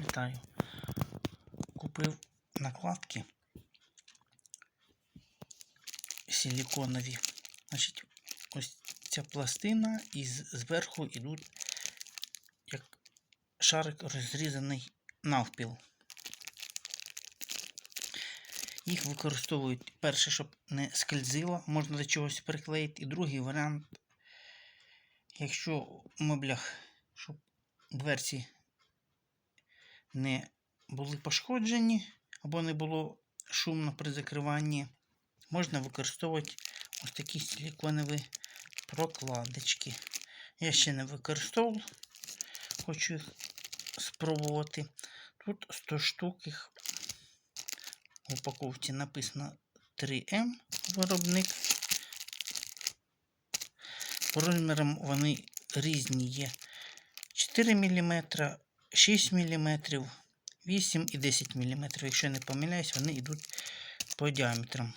Вітаю. Купив накладки силиконові. Значить, ось ця пластина і зверху йдуть як шарик розрізаний навпіл. Їх використовують перше, щоб не скользило, можна до чогось приклеїти. І другий варіант, якщо в меблях, щоб дверці не були пошкоджені або не було шумно при закриванні, можна використовувати ось такі силиконові прокладочки. Я ще не використовував, хочу їх спробувати. Тут 100 штук їх в упаковці написано 3М виробник. По розмірам вони різні є 4 мм, 6 мм, 8 і 10 мм. Якщо не помиляюсь, вони йдуть по діаметрам.